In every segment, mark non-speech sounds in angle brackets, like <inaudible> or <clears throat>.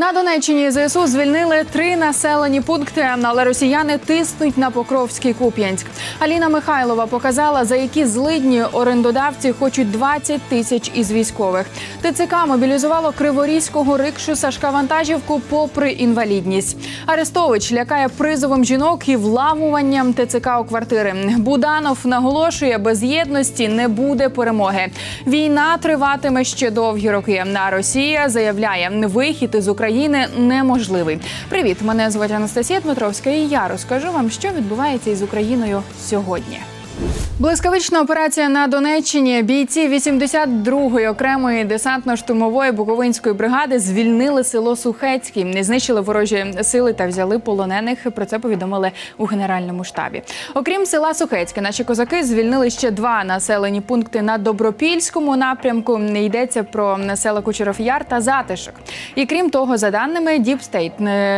На Донеччині ЗСУ звільнили три населені пункти, але росіяни тиснуть на Покровський Куп'янськ. Аліна Михайлова показала, за які злидні орендодавці хочуть 20 тисяч із військових. ТЦК мобілізувало криворізького рикшу Сашка вантажівку попри інвалідність. Арестович лякає призовом жінок і вламуванням ТЦК у квартири. Буданов наголошує, без єдності не буде перемоги. Війна триватиме ще довгі роки. А Росія заявляє, вихід із України неможливий. Привіт, мене звуть Анастасія Дмитровська, і я розкажу вам, що відбувається із Україною сьогодні. Блискавична операція на Донеччині. Бійці 82-ї окремої десантно-штурмової буковинської бригади звільнили село Сухецький, не знищили ворожі сили та взяли полонених. Про це повідомили у генеральному штабі. Окрім села Сухецьке, наші козаки звільнили ще два населені пункти на Добропільському напрямку. Не йдеться про села Кучеров Яр та Затишок. І крім того, за даними Діпстейт,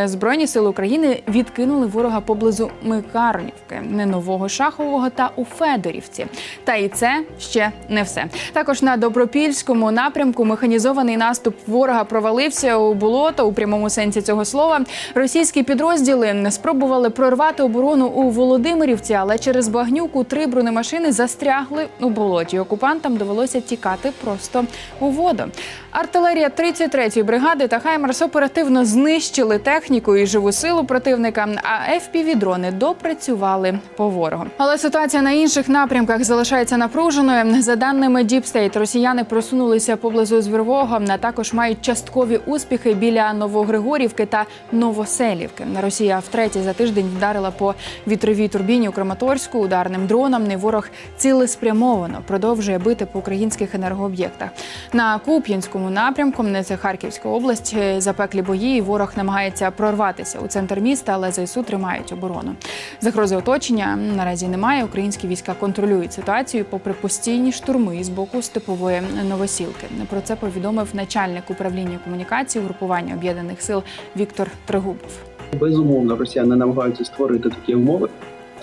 збройні сили України відкинули ворога поблизу Микарнівки, Нового Шахового та у Федорівці. Та і це ще не все. Також на Добропільському напрямку механізований наступ ворога провалився у болото у прямому сенсі цього слова. Російські підрозділи спробували прорвати оборону у Володимирівці, але через багнюку три бронемашини застрягли у болоті. Окупантам довелося тікати просто у воду. Артилерія 33-ї бригади та Хаймерс оперативно знищили техніку і живу силу противника. А FPV-дрони допрацювали по ворогу. Але ситуація на інших напрямках залишається напруженою. За даними State, росіяни просунулися поблизу Звірвого, а також мають часткові успіхи біля Новогригорівки та Новоселівки. Росія втретє за тиждень вдарила по вітровій турбіні у Краматорську ударним дроном. Не ворог цілеспрямовано продовжує бити по українських енергооб'єктах. На Куп'янському напрямку не це Харківська область. Запеклі бої. і Ворог намагається прорватися у центр міста, але ЗСУ тримають оборону. Загрози оточення наразі немає. Українські війська контролюють ситуацію, попри постійні штурми з боку степової новосілки. Про це повідомив начальник управління комунікації групування об'єднаних сил Віктор Трегубов. Безумовно, росіяни намагаються створити такі умови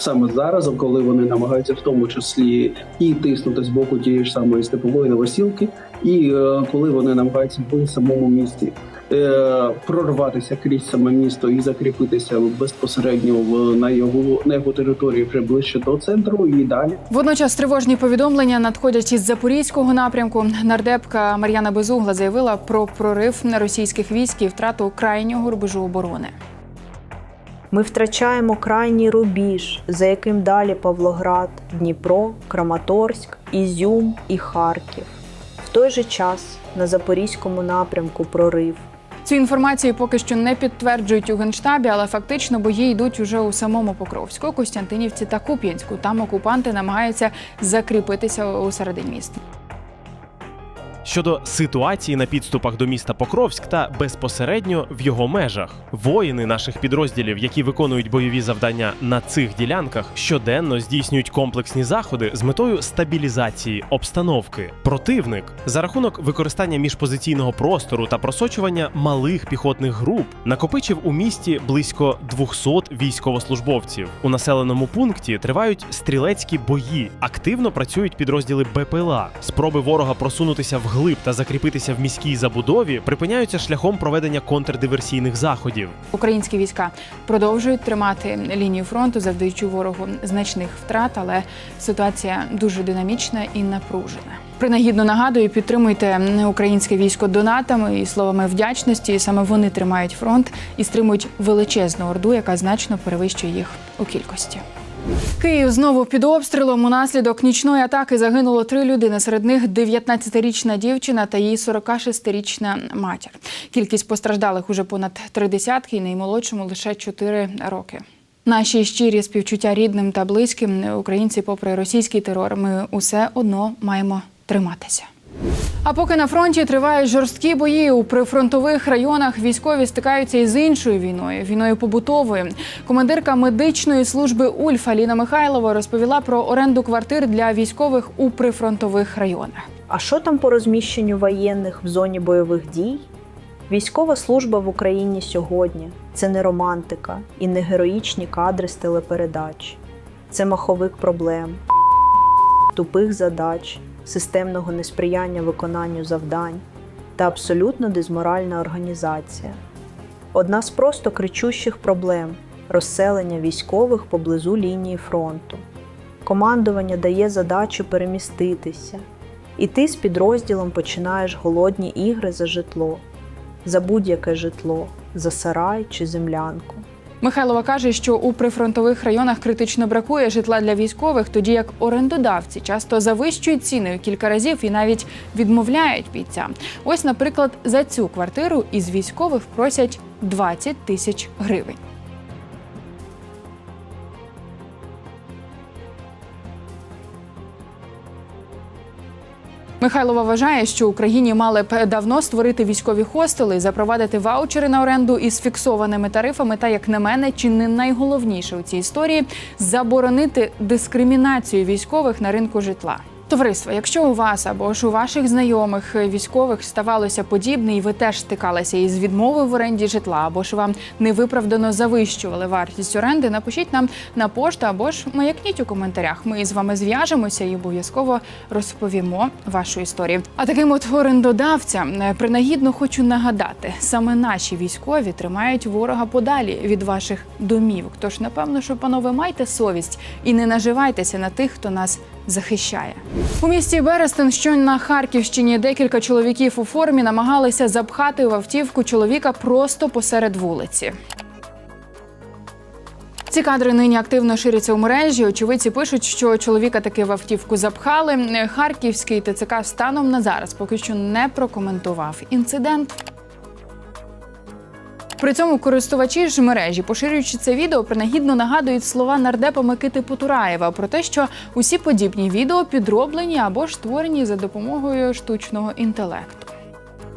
саме зараз, коли вони намагаються в тому числі і тиснути з боку тієї ж самої степової новосілки, і е, коли вони намагаються в самому місті прорватися крізь саме місто і закріпитися безпосередньо в на його на його території вже ближче до центру і далі. Водночас тривожні повідомлення надходять із запорізького напрямку. Нардепка Мар'яна Безугла заявила про прорив російських військ і втрату крайнього рубежу оборони. Ми втрачаємо крайній рубіж, за яким далі Павлоград, Дніпро, Краматорськ, Ізюм і Харків. В той же час на запорізькому напрямку прорив. Цю інформацію поки що не підтверджують у генштабі, але фактично бої йдуть уже у самому Покровську, Костянтинівці та Куп'янську. Там окупанти намагаються закріпитися у середині міста. Щодо ситуації на підступах до міста Покровськ та безпосередньо в його межах, воїни наших підрозділів, які виконують бойові завдання на цих ділянках, щоденно здійснюють комплексні заходи з метою стабілізації обстановки. Противник за рахунок використання міжпозиційного простору та просочування малих піхотних груп накопичив у місті близько 200 військовослужбовців. У населеному пункті тривають стрілецькі бої, активно працюють підрозділи БПЛА. Спроби ворога просунутися в глиб та закріпитися в міській забудові припиняються шляхом проведення контрдиверсійних заходів. Українські війська продовжують тримати лінію фронту, завдаючи ворогу значних втрат, але ситуація дуже динамічна і напружена. Принагідно нагадую, підтримуйте українське військо донатами і словами вдячності. Саме вони тримають фронт і стримують величезну орду, яка значно перевищує їх у кількості. Київ знову під обстрілом. Унаслідок нічної атаки загинуло три людини. Серед них 19-річна дівчина та її 46-річна матір. Кількість постраждалих уже понад три десятки, і наймолодшому лише 4 роки. Наші щирі співчуття рідним та близьким українці, попри російський терор, ми усе одно маємо триматися. А поки на фронті тривають жорсткі бої у прифронтових районах, військові стикаються із іншою війною війною побутовою. Командирка медичної служби Ульф Аліна Михайлова розповіла про оренду квартир для військових у прифронтових районах. А що там по розміщенню воєнних в зоні бойових дій? Військова служба в Україні сьогодні це не романтика і не героїчні кадри з телепередач. Це маховик проблем, тупих задач, системного несприяння виконанню завдань та абсолютно дезморальна організація. одна з просто кричущих проблем розселення військових поблизу лінії фронту. Командування дає задачу переміститися, і ти з підрозділом починаєш голодні ігри за житло, за будь-яке житло, за сарай чи землянку. Михайлова каже, що у прифронтових районах критично бракує житла для військових, тоді як орендодавці часто завищують ціни у кілька разів і навіть відмовляють бійцям. Ось, наприклад, за цю квартиру із військових просять 20 тисяч гривень. Михайлова вважає, що Україні мали б давно створити військові хостели, запровадити ваучери на оренду із фіксованими тарифами. Та як на мене, чи не найголовніше у цій історії заборонити дискримінацію військових на ринку житла. Товариство, якщо у вас або ж у ваших знайомих військових ставалося подібне, і ви теж стикалися із відмовою в оренді житла, або ж вам невиправдано завищували вартість оренди, напишіть нам на пошту або ж маякніть у коментарях. Ми з вами зв'яжемося і обов'язково розповімо вашу історію. А таким от орендодавцям е, принагідно хочу нагадати: саме наші військові тримають ворога подалі від ваших домівок. Тож, напевно, що панове майте совість і не наживайтеся на тих, хто нас захищає. У місті Берестин, що на Харківщині, декілька чоловіків у формі намагалися запхати в автівку чоловіка просто посеред вулиці. Ці кадри нині активно ширяться у мережі. Очевидці пишуть, що чоловіка таки в автівку запхали. Харківський ТЦК станом на зараз поки що не прокоментував інцидент. При цьому користувачі ж мережі, поширюючи це відео, принагідно нагадують слова нардепа Микити Потураєва про те, що усі подібні відео підроблені або ж створені за допомогою штучного інтелекту.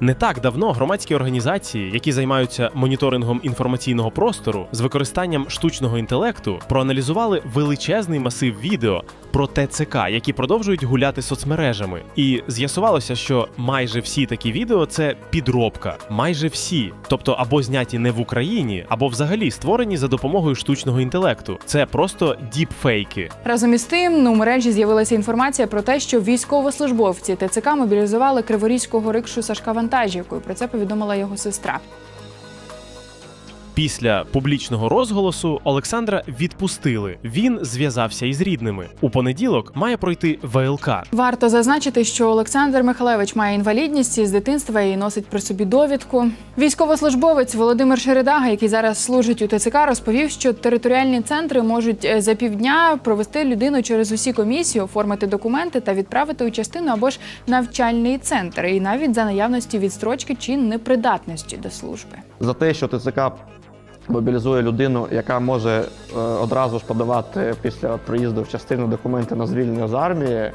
Не так давно громадські організації, які займаються моніторингом інформаційного простору з використанням штучного інтелекту, проаналізували величезний масив відео про ТЦК, які продовжують гуляти соцмережами. І з'ясувалося, що майже всі такі відео це підробка, майже всі, тобто або зняті не в Україні, або взагалі створені за допомогою штучного інтелекту. Це просто діпфейки. Разом із тим, ну, у мережі з'явилася інформація про те, що військовослужбовці ТЦК мобілізували криворізького рикшу Сашка вантажівкою. Про це повідомила його сестра. Після публічного розголосу Олександра відпустили. Він зв'язався із рідними. У понеділок має пройти ВЛК. Варто зазначити, що Олександр Михайлевич має інвалідність із дитинства і носить при собі довідку. Військовослужбовець Володимир Шередага, який зараз служить у ТЦК, розповів, що територіальні центри можуть е, за півдня провести людину через усі комісії, оформити документи та відправити у частину або ж навчальний центр, і навіть за наявності відстрочки чи непридатності до служби. За те, що ТЦК мобілізує людину, яка може е, одразу ж подавати після приїзду в частину документи на звільнення з армії,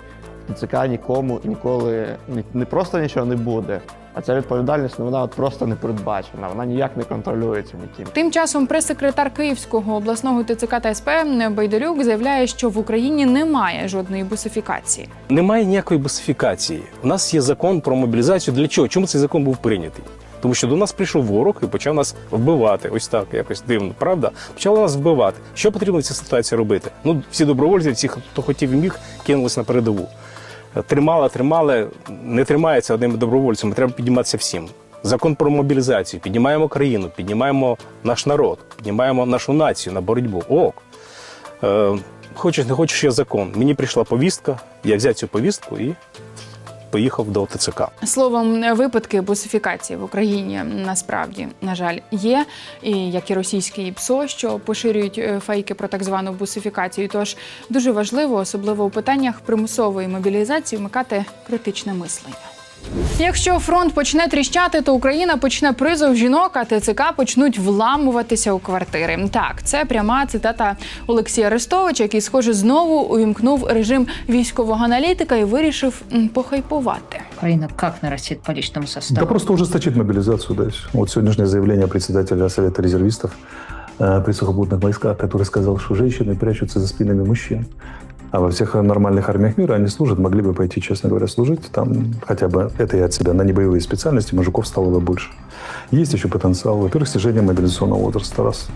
ТЦК нікому ніколи ні- не просто нічого не буде. А ця відповідальність ну, вона от просто не передбачена, вона ніяк не контролюється ніким. Тим часом прес-секретар Київського обласного ТЦК та СП Байдалюк заявляє, що в Україні немає жодної бусифікації. Немає ніякої бусифікації. У нас є закон про мобілізацію. Для чого? Чому цей закон був прийнятий? Тому що до нас прийшов ворог і почав нас вбивати. Ось так, якось дивно, правда? Почали нас вбивати. Що потрібно в цій ситуації робити? Ну, всі добровольці, всі, хто хотів і міг, кинулись на передову. Тримали, тримали, не тримається одним добровольцем, треба підніматися всім. Закон про мобілізацію. Піднімаємо країну, піднімаємо наш народ, піднімаємо нашу націю на боротьбу. Ок. Е, хочеш, не хочеш, є закон. Мені прийшла повістка, я взяв цю повістку і поїхав до ТЦК. Словом, випадки бусифікації в Україні насправді на жаль є, і як і російські ПСО, що поширюють е, фейки про так звану бусифікацію. Тож дуже важливо, особливо у питаннях примусової мобілізації, вмикати критичне мислення. Якщо фронт почне тріщати, то Україна почне призов жінок, а ТЦК почнуть вламуватися у квартири. Так, це пряма цитата Олексія Арестовича, який, схоже, знову увімкнув режим військового аналітика і вирішив м, похайпувати. Украина как нарастет по личному составу? Да просто ужесточить мобилизацию дальше. Вот сегодняшнее заявление председателя Совета резервистов э, при сухопутных войсках, который сказал, что женщины прячутся за спинами мужчин. А во всех нормальных армиях мира они служат, могли бы пойти, честно говоря, служить. Там хотя бы это и от себя. На небоевые специальности мужиков стало бы больше. Есть еще потенциал. Во-первых, снижение мобилизационного возраста. Раз.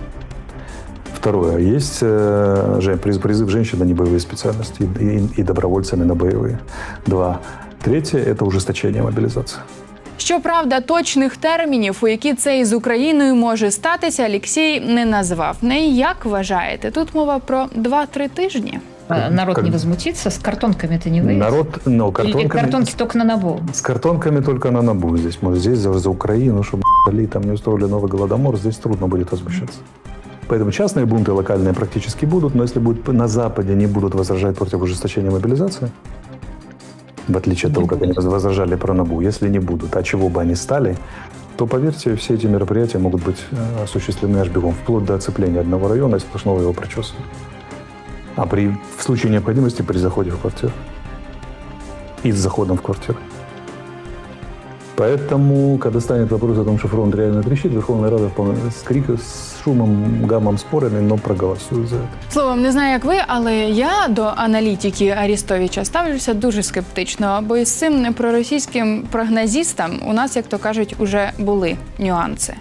Второе. Есть э, же- приз- призыв женщин на небоевые специальности и, и- и добровольцами на боевые. Два. Третье – это ужесточение мобилизации. Що Щоправда, точних термінів, у які це із Україною може статися, Олексій не назвав. Не як вважаєте? Тут мова про 2-3 тижні. А Народ Как- не возмутится, с картонками-то не выйдет. Народ, Или картонками, картонки только на набор. с картонками только на набу здесь. Может, здесь за, за Украину, чтобы ли там не устроили новый голодомор, здесь трудно будет возмущаться. Поэтому частные бунты локальные практически будут, но если будет на Западе не будут возражать против ужесточения мобилизации, в отличие от того, как они возражали про НАБУ, если не будут, а чего бы они стали, то, поверьте, все эти мероприятия могут быть э, осуществлены аж бегом, вплоть до оцепления одного района и сплошного его прочесывания. А при, в случае необходимости при заходе в квартиру. И с заходом в квартиру. Поэтому, когда станет вопрос о том, что фронт реально трещит, Верховная Рада вполне криком, с шумом, гамом, спорами, но проголосует за это. Словом, не знаю, як ви, але я до аналітики Арістовича ставлюся дуже скептично, бо із цим проросійським прогнозістам у нас, як то кажуть, уже були нюанси.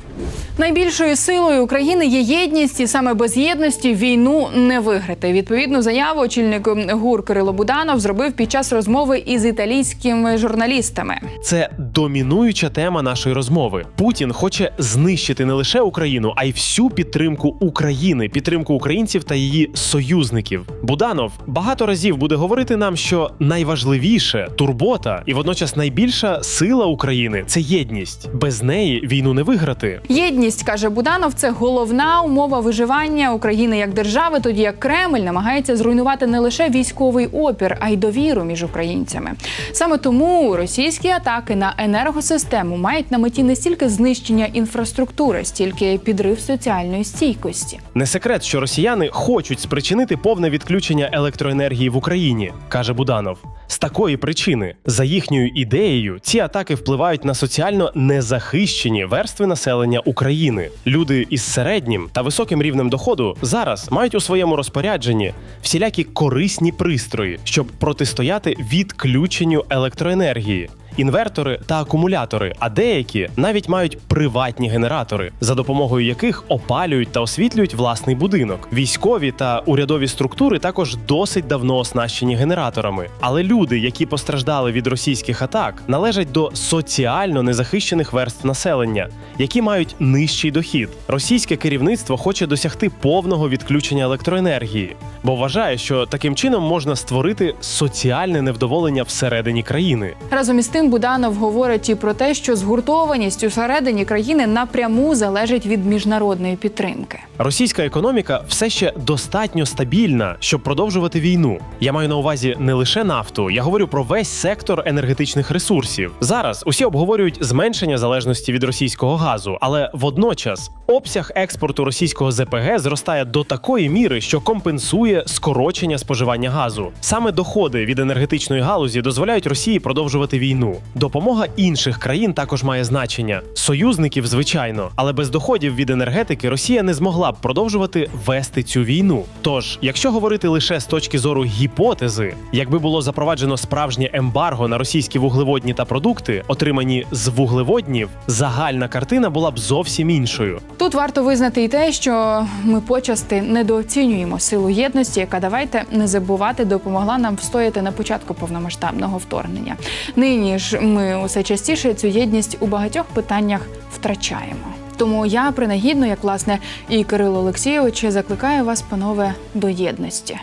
Найбільшою силою України є єдність, і саме без єдності війну не виграти. Відповідну заяву очільник ГУР Кирило Буданов зробив під час розмови із італійськими журналістами. Це домінуюча тема нашої розмови. Путін хоче знищити не лише Україну, а й всю підтримку України, підтримку українців та її союзників. Буданов багато разів буде говорити нам, що найважливіше турбота і водночас найбільша сила України це єдність. Без неї війну не виграти. Єдність каже Буданов, це головна умова виживання України як держави, тоді як Кремль намагається зруйнувати не лише військовий опір, а й довіру між українцями. Саме тому російські атаки на енергосистему мають на меті не стільки знищення інфраструктури, стільки підрив соціальної стійкості. Не секрет, що росіяни хочуть спричинити повне відключення електроенергії в Україні, каже Буданов. З такої причини, за їхньою ідеєю, ці атаки впливають на соціально незахищені верстви населення України. Люди із середнім та високим рівнем доходу зараз мають у своєму розпорядженні всілякі корисні пристрої, щоб протистояти відключенню електроенергії. Інвертори та акумулятори, а деякі навіть мають приватні генератори, за допомогою яких опалюють та освітлюють власний будинок. Військові та урядові структури також досить давно оснащені генераторами. Але люди, які постраждали від російських атак, належать до соціально незахищених верств населення, які мають нижчий дохід. Російське керівництво хоче досягти повного відключення електроенергії, бо вважає, що таким чином можна створити соціальне невдоволення всередині країни. Разом із тим Буданов говорить і про те, що згуртованість усередині країни напряму залежить від міжнародної підтримки. Російська економіка все ще достатньо стабільна, щоб продовжувати війну. Я маю на увазі не лише нафту, я говорю про весь сектор енергетичних ресурсів. Зараз усі обговорюють зменшення залежності від російського газу, але водночас обсяг експорту російського ЗПГ зростає до такої міри, що компенсує скорочення споживання газу. Саме доходи від енергетичної галузі дозволяють Росії продовжувати війну. Допомога інших країн також має значення. Союзників, звичайно, але без доходів від енергетики Росія не змогла б продовжувати вести цю війну. Тож, якщо говорити лише з точки зору гіпотези, якби було запроваджено справжнє ембарго на російські вуглеводні та продукти, отримані з вуглеводнів, загальна картина була б зовсім іншою. Тут варто визнати і те, що ми почасти недооцінюємо силу єдності, яка давайте не забувати допомогла нам встояти на початку повномасштабного вторгнення. Нині ж ми усе частіше цю єдність у багатьох питаннях втрачаємо. Тому я принагідно, як власне і Кирило Олексійович, закликаю вас, панове, до єдності.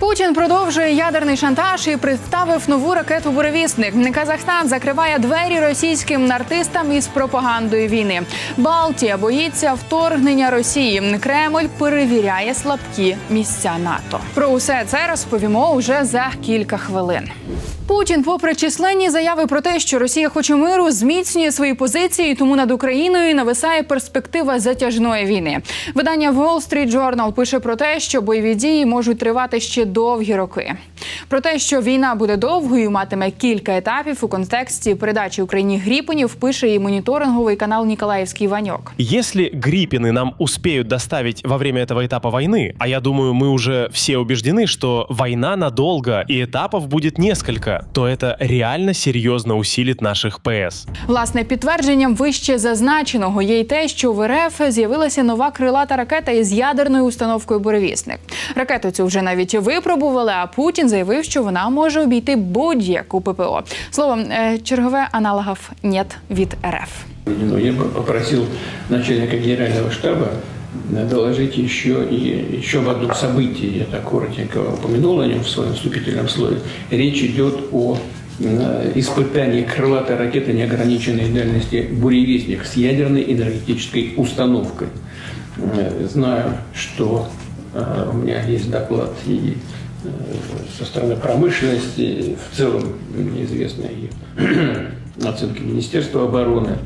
Путін продовжує ядерний шантаж і представив нову ракету буревісник. Казахстан закриває двері російським артистам із пропагандою війни. Балтія боїться вторгнення Росії. Кремль перевіряє слабкі місця НАТО. Про усе це розповімо уже за кілька хвилин. Путін, попри численні заяви про те, що Росія хоче миру, зміцнює свої позиції, тому над Україною нависає перспектива затяжної війни. Видання Wall Street Journal пише про те, що бойові дії можуть тривати ще довгі роки. Про те, що війна буде довгою, матиме кілька етапів у контексті передачі Україні Гріпенів, пише і моніторинговий канал Ніколаївський Ваньок. Если Гриппины нам успеют доставить во время этого этапа войны, а я думаю, мы уже все убеждены, что война надолго и этапов будет несколько, то это реально серьезно усилит наших ПС. Власне, підтвердженням вище зазначеного є й те, що в РФ з'явилася нова крилата ракета із ядерною установкою «Буревісник». Ракету цю вже навіть випробували, а Путін заявив, що вона може обійти будь-яку ППО. Словом, е, чергове аналогів нет від РФ. Ну, Я бы попросил начальника генерального штаба э, доложить еще и еще об одном событии. Я так коротенько упомянул о нем в своем вступительном слове. Речь идет о э, испытании крылатой ракеты неограниченной дальности «Буревестник» с ядерной энергетической установкой. Э, Знаю, что э, у меня есть доклад и э, со стороны промышленности, и в целом мне известны и <clears throat> оценки Министерства обороны.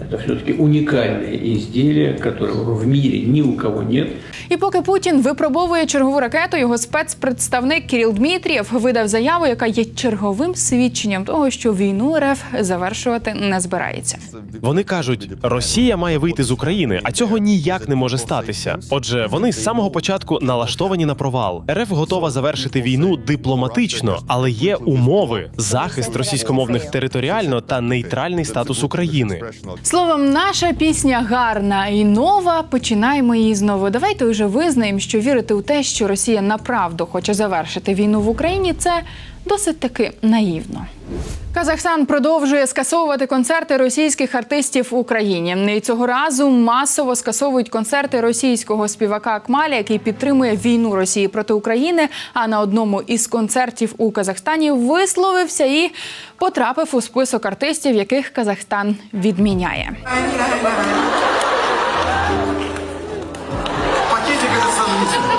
Это все-таки уникальное изделие, которого в мире ни у кого нет. І поки Путін випробовує чергову ракету, його спецпредставник Кіріл Дмитрієв видав заяву, яка є черговим свідченням того, що війну РФ завершувати не збирається. Вони кажуть, Росія має вийти з України, а цього ніяк не може статися. Отже, вони з самого початку налаштовані на провал. РФ готова завершити війну дипломатично, але є умови: захист російськомовних територіально та нейтральний статус України. Словом, наша пісня гарна і нова. Починаємо її знову. Давайте вже визнаємо, що вірити у те, що Росія направду хоче завершити війну в Україні, це досить таки наївно. Казахстан продовжує скасовувати концерти російських артистів в Україні. І цього разу масово скасовують концерти російського співака Акмаля, який підтримує війну Росії проти України. А на одному із концертів у Казахстані висловився і потрапив у список артистів, яких Казахстан відміняє. Пакетик это сомнительно.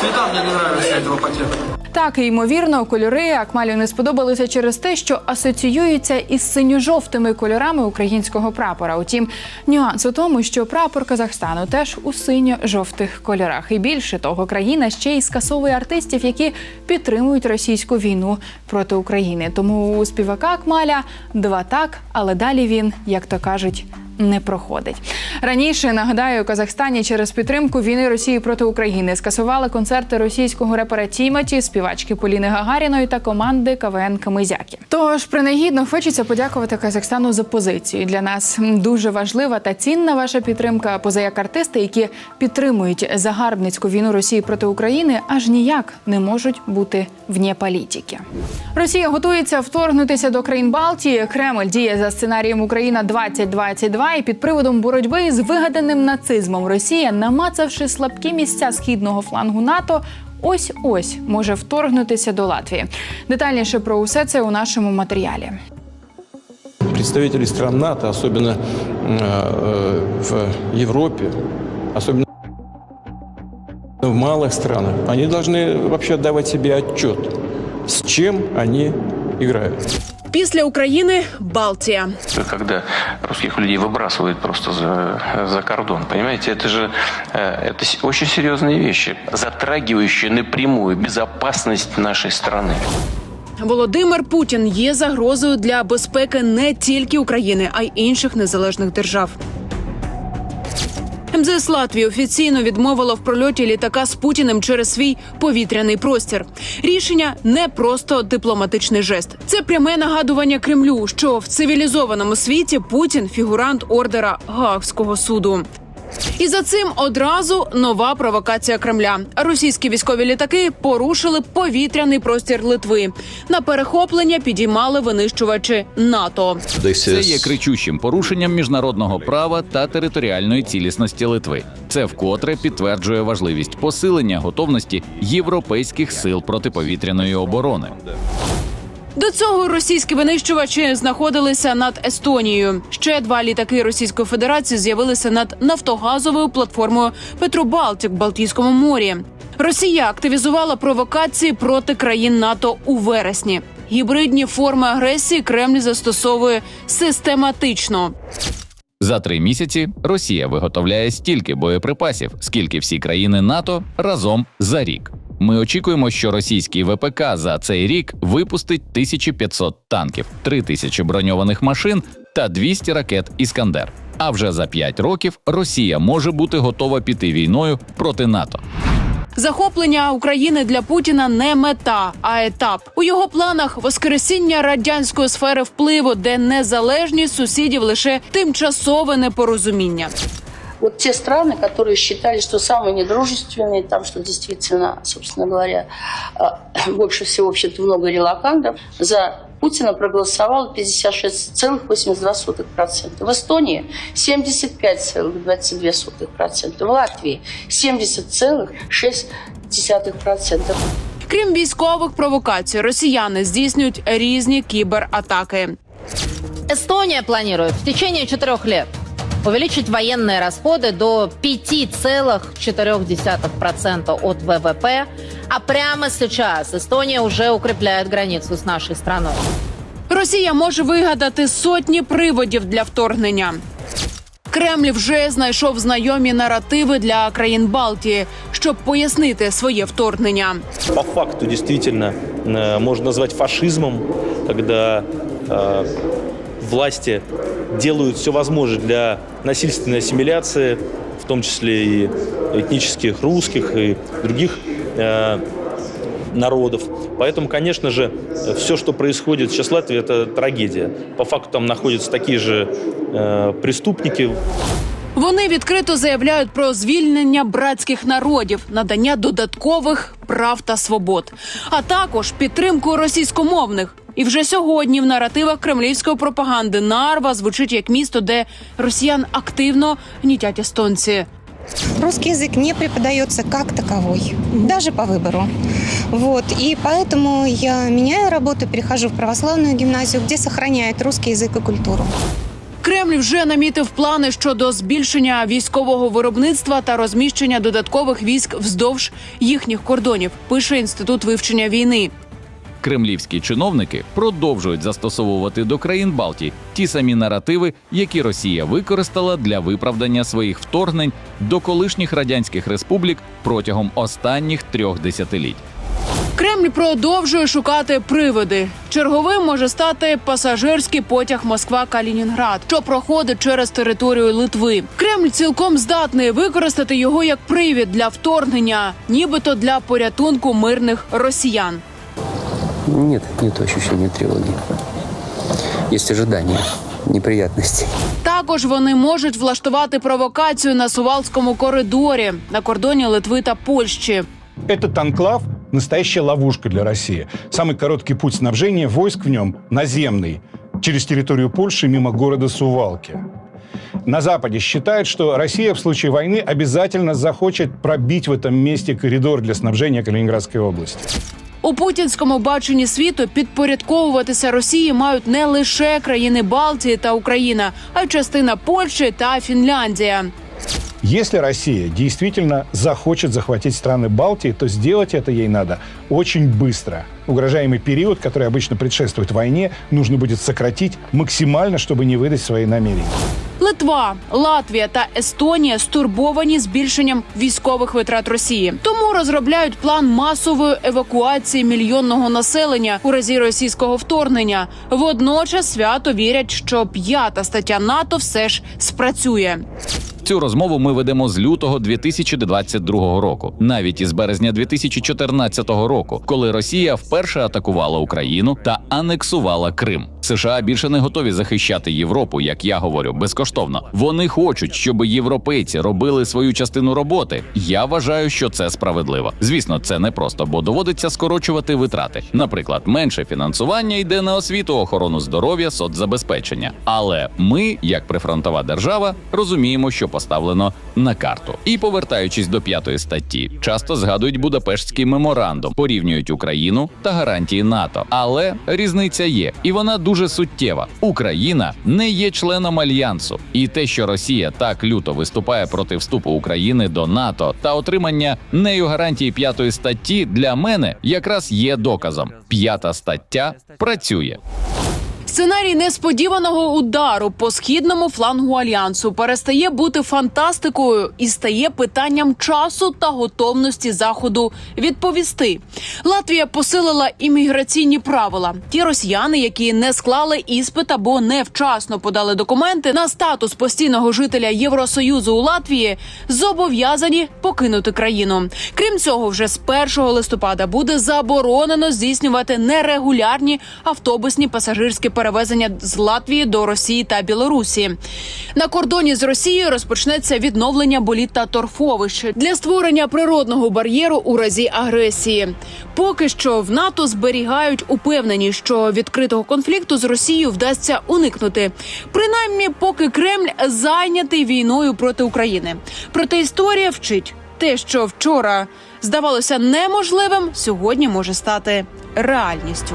Цвета не нравятся этого пакета. Так, і, ймовірно, кольори Акмалю не сподобалися через те, що асоціюються із синьо-жовтими кольорами українського прапора. Утім, нюанс у тому, що прапор Казахстану теж у синьо-жовтих кольорах. І більше того, країна ще й скасовує артистів, які підтримують російську війну проти України. Тому у співака Акмаля два так, але далі він, як то кажуть, не проходить. Раніше нагадаю, у Казахстані через підтримку війни Росії проти України скасували концерти російського репера Тіматі, співачки Поліни Гагаріної та команди КВН Камизяки. Тож принагідно хочеться подякувати Казахстану за позицію. Для нас дуже важлива та цінна ваша підтримка. Поза як артисти, які підтримують загарбницьку війну Росії проти України, аж ніяк не можуть бути вне політики. Росія готується вторгнутися до країн Балтії. Кремль діє за сценарієм Україна 2022 і під приводом боротьби з вигаданим нацизмом Росія, намацавши слабкі місця східного флангу НАТО. Ось ось може вторгнутися до Латвії. Детальніше про усе це у нашому матеріалі. Представители стран НАТО, особенно э, в Европе, особенно в малых странах, они должны вообще отдавать себе отчет, с чем они играют. Після України Балтія. когда русских людей выбрасывают просто за, за кордон. Понимаете, это же э, это с- очень серьезные вещи, затрагивающие напрямую безопасность нашей страны. Володимир Путін є загрозою для безпеки не тільки України, а й інших незалежних держав. МЗС Латвії офіційно відмовило в прольоті літака з Путіним через свій повітряний простір. Рішення не просто дипломатичний жест. Це пряме нагадування Кремлю, що в цивілізованому світі Путін фігурант ордера Гаагського суду. І за цим одразу нова провокація Кремля. Російські військові літаки порушили повітряний простір Литви. На перехоплення підіймали винищувачі НАТО. Це є кричущим порушенням міжнародного права та територіальної цілісності Литви. Це вкотре підтверджує важливість посилення готовності європейських сил протиповітряної оборони. До цього російські винищувачі знаходилися над Естонією. Ще два літаки Російської Федерації з'явилися над нафтогазовою платформою Петробалтік в Балтійському морі. Росія активізувала провокації проти країн НАТО у вересні. Гібридні форми агресії Кремль застосовує систематично. За три місяці Росія виготовляє стільки боєприпасів, скільки всі країни НАТО разом за рік. Ми очікуємо, що російський ВПК за цей рік випустить 1500 танків, 3000 броньованих машин та 200 ракет Іскандер. А вже за 5 років Росія може бути готова піти війною проти НАТО. Захоплення України для Путіна не мета, а етап. У його планах воскресіння радянської сфери впливу, де незалежність сусідів лише тимчасове непорозуміння. Вот те страны, которые считали, что самые недружественные, там, что действительно, собственно говоря, <clears throat> э, больше всего, в общем-то, много релакантов, за Путина проголосовало 56,82%. В Эстонии 75,22%. В Латвии 70,6%. Крім військових провокацій, росіяни здійснюють різні кібератаки. Эстония планирует в течение четырех лет увеличить военные расходы до 5,4% от ВВП, а прямо сейчас Эстония уже укрепляет границу с нашей страной. Росія може вигадати сотні приводів для вторгнення. Кремль вже знайшов знайомі наративи для країн Балтії, щоб пояснити своє вторгнення. По факту действительно э, можно назвать фашизмом, когда э, власти делают все возможное для насильственной ассимиляции, в том числе и этнических русских и других э, народов. Поэтому, конечно же, все, что происходит сейчас в Латвии, это трагедия. По факту там находятся такие же э, преступники, Вони відкрито заявляють про звільнення братських народів, надання додаткових прав та свобод, а також підтримку російськомовних. І вже сьогодні в наративах кремлівської пропаганди Нарва звучить як місто, де росіян активно гнітять естонці. Русский язык не преподается как таковой, даже по выбору. Вот. И поэтому я меняю работу, перехожу в православную гимназию, где сохраняют русский язык и культуру. Кремль вже намітив плани щодо збільшення військового виробництва та розміщення додаткових військ вздовж їхніх кордонів. Пише інститут вивчення війни. Кремлівські чиновники продовжують застосовувати до країн Балтії ті самі наративи, які Росія використала для виправдання своїх вторгнень до колишніх радянських республік протягом останніх трьох десятиліть. Кремль продовжує шукати приводи. Черговим може стати пасажирський потяг Москва-Калінінград, що проходить через територію Литви. Кремль цілком здатний використати його як привід для вторгнення, нібито для порятунку мирних росіян. Нет, нет ощущения тревоги. Есть ожидание неприятностей. Також вони можуть влаштувати провокацію на Сувалському коридорі на кордоні Литви та Польщі. Этот анклав – настоящая ловушка для России. Самый короткий путь снабжения войск в нем – наземный, через территорию Польши мимо города Сувалки. На Западе считают, что Россия в случае войны обязательно захочет пробить в этом месте коридор для снабжения Калининградской области. У путінському баченні світу підпорядковуватися Росії мають не лише країни Балтії та Україна, а й частина Польщі та Фінляндія. Если Россия действительно захочет захватить страны Балтии, то сделать это ей надо очень быстро. Угрожаемый период, который обычно предшествует войне, нужно будет сократить максимально, чтобы не выдать свои намерения. Литва, Латвія та Естонія стурбовані збільшенням військових витрат Росії, тому розробляють план масової евакуації мільйонного населення у разі російського вторгнення. Водночас свято вірять, що п'ята стаття НАТО все ж спрацює. Цю розмову ми ведемо з лютого 2022 року, навіть із березня 2014 року, коли Росія вперше атакувала Україну та анексувала Крим. США більше не готові захищати Європу, як я говорю, безкоштовно. Вони хочуть, щоб європейці робили свою частину роботи. Я вважаю, що це справедливо. Звісно, це не просто, бо доводиться скорочувати витрати. Наприклад, менше фінансування йде на освіту, охорону здоров'я, соцзабезпечення. Але ми, як прифронтова держава, розуміємо, що поставлено на карту. І повертаючись до п'ятої статті, часто згадують Будапештський меморандум, порівнюють Україну та гарантії НАТО. Але різниця є, і вона дуже суттєва. Україна не є членом альянсу, і те, що Росія так люто виступає проти вступу України до НАТО та отримання нею гарантії п'ятої статті, для мене якраз є доказом. П'ята стаття працює. Сценарій несподіваного удару по східному флангу альянсу перестає бути фантастикою і стає питанням часу та готовності заходу відповісти. Латвія посилила імміграційні правила. Ті росіяни, які не склали іспит або невчасно подали документи на статус постійного жителя Євросоюзу у Латвії, зобов'язані покинути країну. Крім цього, вже з 1 листопада буде заборонено здійснювати нерегулярні автобусні пасажирські перевезення з Латвії до Росії та Білорусі. На кордоні з Росією розпочнеться відновлення боліт та торфовищ для створення природного бар'єру у разі агресії. Поки що в НАТО зберігають упевнені, що відкритого конфлікту з Росією вдасться уникнути. Принаймні, поки Кремль зайнятий війною проти України. Проте історія вчить те, що вчора здавалося неможливим, сьогодні може стати реальністю.